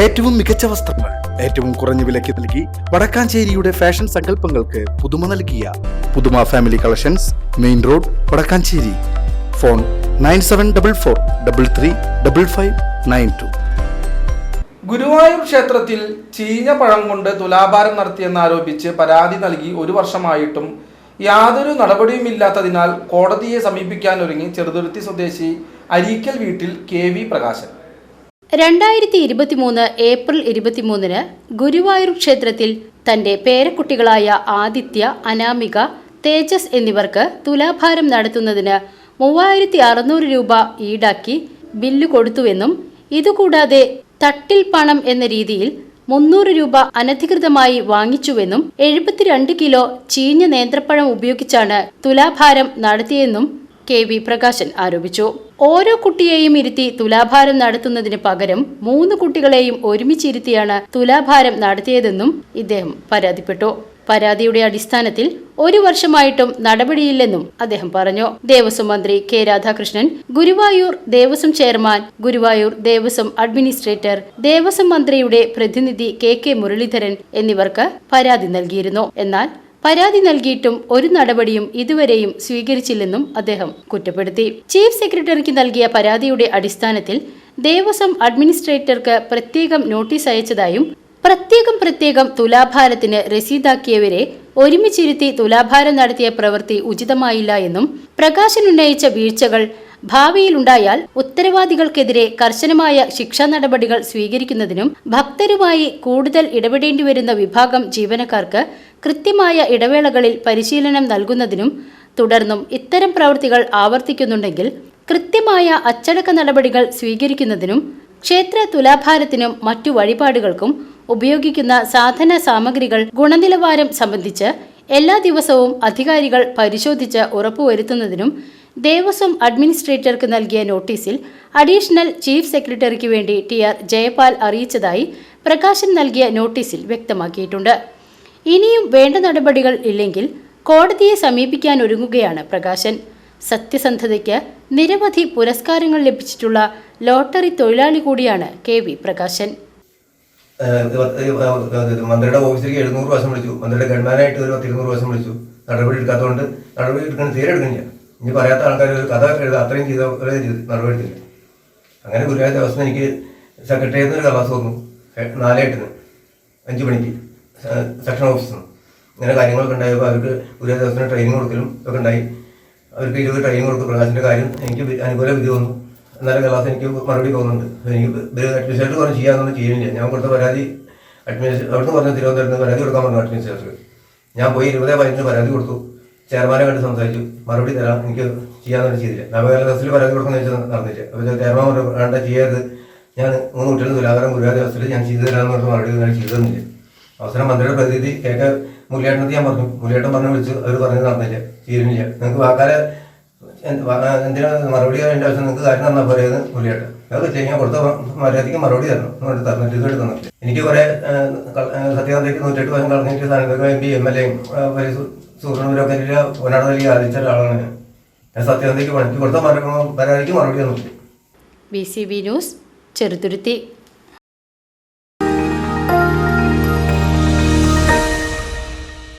ഏറ്റവും മികച്ച വസ്ത്രങ്ങൾ ഏറ്റവും കുറഞ്ഞ വിലയ്ക്ക് നൽകി വടക്കാഞ്ചേരിയുടെ ഫാഷൻ സങ്കല്പങ്ങൾക്ക് പുതുമ നൽകിയ Puthuma family collections main road Vadakkancherry. Phone nine seven double four double three double five nine two. Guruvayur ക്ഷേത്രത്തിൽ ചീഞ്ഞ പഴം കൊണ്ട് തുലാഭാരം നടത്തിയെന്നാരോപിച്ച് പരാതി നൽകി ഒരു വർഷമായിട്ടും യാതൊരു നടപടിയും ഇല്ലാത്തതിനാൽ കോടതിയെ സമീപിക്കാനൊരുങ്ങി ചെറുതുരുത്തി സ്വദേശി അരീക്കൽ വീട്ടിൽ കെ വി പ്രകാശൻ. രണ്ടായിരത്തി ഇരുപത്തിമൂന്ന് ഏപ്രിൽ ഇരുപത്തിമൂന്നിന് ഗുരുവായൂർ ക്ഷേത്രത്തിൽ തന്റെ പേരക്കുട്ടികളായ ആദിത്യ അനാമിക തേജസ് എന്നിവർക്ക് തുലാഭാരം നടത്തുന്നതിന് മൂവായിരത്തി അറുന്നൂറ് രൂപ ഈടാക്കി ബില്ല് കൊടുത്തുവെന്നും ഇതുകൂടാതെ തട്ടിൽ പണം എന്ന രീതിയിൽ മുന്നൂറ് രൂപ അനധികൃതമായി വാങ്ങിച്ചുവെന്നും എഴുപത്തിരണ്ട് കിലോ ചീഞ്ഞ നേന്ത്രപ്പഴം ഉപയോഗിച്ചാണ് തുലാഭാരം നടത്തിയെന്നും കെ വി പ്രകാശൻ ആരോപിച്ചു. ഓരോ കുട്ടിയെയും ഇരുത്തി തുലാഭാരം നടത്തുന്നതിന് പകരം മൂന്ന് കുട്ടികളെയും ഒരുമിച്ചിരുത്തിയാണ് തുലാഭാരം നടത്തിയതെന്നും ഇദ്ദേഹം പരാതിപ്പെട്ടു. പരാതിയുടെ അടിസ്ഥാനത്തിൽ ഒരു വർഷമായിട്ടും നടപടിയില്ലെന്നും അദ്ദേഹം പറഞ്ഞു. ദേവസ്വം മന്ത്രി K Radhakrishnan Guruvayur Devaswom chairman Guruvayur Devaswom administrator Devaswom മന്ത്രിയുടെ പ്രതിനിധി കെ കെ മുരളീധരൻ എന്നിവർക്ക് പരാതി നൽകിയിരുന്നു. എന്നാൽ പരാതി നൽകിയിട്ടും ഒരു നടപടിയും ഇതുവരെയും സ്വീകരിച്ചില്ലെന്നും അദ്ദേഹം കുറ്റപ്പെടുത്തി. ചീഫ് സെക്രട്ടറിക്ക് നൽകിയ പരാതിയുടെ അടിസ്ഥാനത്തിൽ ദേവസ്വം അഡ്മിനിസ്ട്രേറ്റർക്ക് പ്രത്യേകം നോട്ടീസ് അയച്ചതായും പ്രത്യേകം പ്രത്യേകം തുലാഭാരത്തിന് രസീതാക്കിയവരെ ഒരുമിച്ചിരുത്തി തുലാഭാരം നടത്തിയ പ്രവൃത്തി ഉചിതമായില്ല എന്നും പ്രകാശൻ ഉന്നയിച്ച വീഴ്ചകൾ ഭാവിയിലുണ്ടായാൽ ഉത്തരവാദികൾക്കെതിരെ കർശനമായ ശിക്ഷാ നടപടികൾ സ്വീകരിക്കുന്നതിനും ഭക്തരുമായി കൂടുതൽ ഇടപെടേണ്ടി വരുന്ന വിഭാഗം ജീവനക്കാർക്ക് കൃത്യമായ ഇടവേളകളിൽ പരിശീലനം നൽകുന്നതിനും തുടർന്നും ഇത്തരം പ്രവൃത്തികൾ ആവർത്തിക്കുന്നുണ്ടെങ്കിൽ കൃത്യമായ അച്ചടക്ക നടപടികൾ സ്വീകരിക്കുന്നതിനും ക്ഷേത്ര തുലാഭാരത്തിനും മറ്റു വഴിപാടുകൾക്കും ഉപയോഗിക്കുന്ന സാധന സാമഗ്രികൾ ഗുണനിലവാരം സംബന്ധിച്ച് എല്ലാ ദിവസവും അധികാരികൾ പരിശോധിച്ച് ഉറപ്പുവരുത്തുന്നതിനും ദേവസ്വം അഡ്മിനിസ്ട്രേറ്റർക്ക് നൽകിയ നോട്ടീസിൽ അഡീഷണൽ ചീഫ് സെക്രട്ടറിക്ക് വേണ്ടി ടി ആർ ജയപാൽ അറിയിച്ചതായി പ്രകാശൻ നൽകിയ നോട്ടീസിൽ വ്യക്തമാക്കിയിട്ടുണ്ട്. ഇനിയും വേണ്ട നടപടികൾ ഇല്ലെങ്കിൽ കോടതിയെ സമീപിക്കാൻ ഒരുങ്ങുകയാണ് പ്രകാശൻ. സത്യസന്ധതയ്ക്ക് നിരവധി പുരസ്കാരങ്ങൾ ലഭിച്ചിട്ടുള്ള ലോട്ടറി തൊഴിലാളി കൂടിയാണ് കെ വി പ്രകാശൻ. മന്ത്രിയുടെ ഓഫീസിലേക്ക് എഴുന്നൂറ് പ്രാവശ്യം വിളിച്ചു. മന്ത്രിയുടെ ഗവൺമെന്റായിട്ട് ഒരു പത്തിരുന്നൂറ് പ്രാവശ്യം വിളിച്ചു. നടപടി എടുക്കാത്തതുകൊണ്ട് നടപടി എടുക്കാൻ തീരെ എടുക്കണില്ല ഇനി പറയാത്ത ആൾക്കാർ ഒരു കഥ എഴുതുക അത്രയും ചെയ്ത നടപടി എടുത്തില്ല. അങ്ങനെ ഗുരുവായൂർ ദിവസം എനിക്ക് സെക്രട്ടറിയിൽ നിന്ന് ഒരു തോന്നുന്നു. നാലായിട്ടിന് നാലേട്ടിന് അഞ്ച് മണിക്ക്. സെക്ഷൻ ഓഫീസിൽ നിന്ന് ഇങ്ങനെ കാര്യങ്ങളൊക്കെ ഉണ്ടായപ്പോൾ അവർക്ക് ഒരു ദിവസത്തിന് ട്രെയിനിങ് കൊടുക്കലും ഒക്കെ ഉണ്ടായി. അവർക്ക് ഇരുപത് ട്രെയിനിങ് കൊടുത്തു. പ്രകാശിന്റെ കാര്യം എനിക്ക് അനുകൂല വിധി വന്നു. എന്നാലും ക്ലാസ് എനിക്ക് മറുപടി തോന്നുന്നുണ്ട് എനിക്ക് അഡ്മിനിസ്ട്രേറ്റർ കുറച്ച് ചെയ്യാമെന്നൊന്നും ചെയ്യുന്നില്ല. ഞാൻ കൊടുത്ത പരാതി അഡ്മിനിസ്ട്രേറ്റർ അവിടുന്ന് പറഞ്ഞ തിരുവനന്തപുരത്ത് പരാതി കൊടുക്കാൻ പറഞ്ഞു അഡ്മിനിസ്ട്രേറ്റർ ഞാൻ പോയി ഇരുപതേ പതിനഞ്ചിന് പരാതി കൊടുത്തു. ചെയർമാനെ കണ്ട് സംസാരിച്ചു. മറുപടി തരാം. എനിക്ക് ചെയ്യാമെന്ന് ചെയ്തില്ല. നവകേരള ദിവസത്തിൽ പരാതി കൊടുക്കുന്ന വെച്ചാൽ നടന്നില്ല. അപ്പോൾ ചെയർമാൻ പറഞ്ഞു വേണ്ട ചെയ്യരുത്. ഞാൻ മൂന്ന് കുട്ടികൾ തുലാകരം ഗുരുവായൂർ ദിവസത്തിൽ ഞാൻ ചെയ്തു തരാമെന്ന് പറഞ്ഞിട്ട് മറുപടി ചെയ്തു തന്നില്ല. അവസരം മന്ത്രിയുടെ പ്രതിനിധി കെ കെ മുരളിയേട്ടനത്ത് ഞാൻ പറഞ്ഞു. മുല്ലേട്ടൻ പറഞ്ഞു വിളിച്ചു അവർ പറഞ്ഞു നടന്നില്ല. തീരുന്നില്ല. നിങ്ങൾക്ക് വാക്കാലെ എന്തിനാ മറുപടി വേണ്ട ആവശ്യം? നിങ്ങൾക്ക് കാര്യം തന്നാൽ പോരെയെന്ന് മുല്ലേട്ടൻ അത് ചെയ്യാൻ കൊടുത്ത മര്യാദയ്ക്ക് മറുപടി തരണം. എന്നിട്ട് തന്നിട്ട് ഇതുവരെ തന്നില്ല എനിക്ക് കുറെ സത്യവാദിക്ക് നൂറ്റെട്ട് വർഷം കളഞ്ഞിട്ട് സ്ഥാനത്തൊക്കെ എം പി എം എൽ എയും വലിയ ഒരാട് നൽകി ആദരിച്ച ഒരാളാണ് ഞാൻ. ഞാൻ പണിക്ക് കൊടുത്ത മറു- പരാതിക്ക് മറുപടി തന്നില്ല B C B news Cheruthuruthy.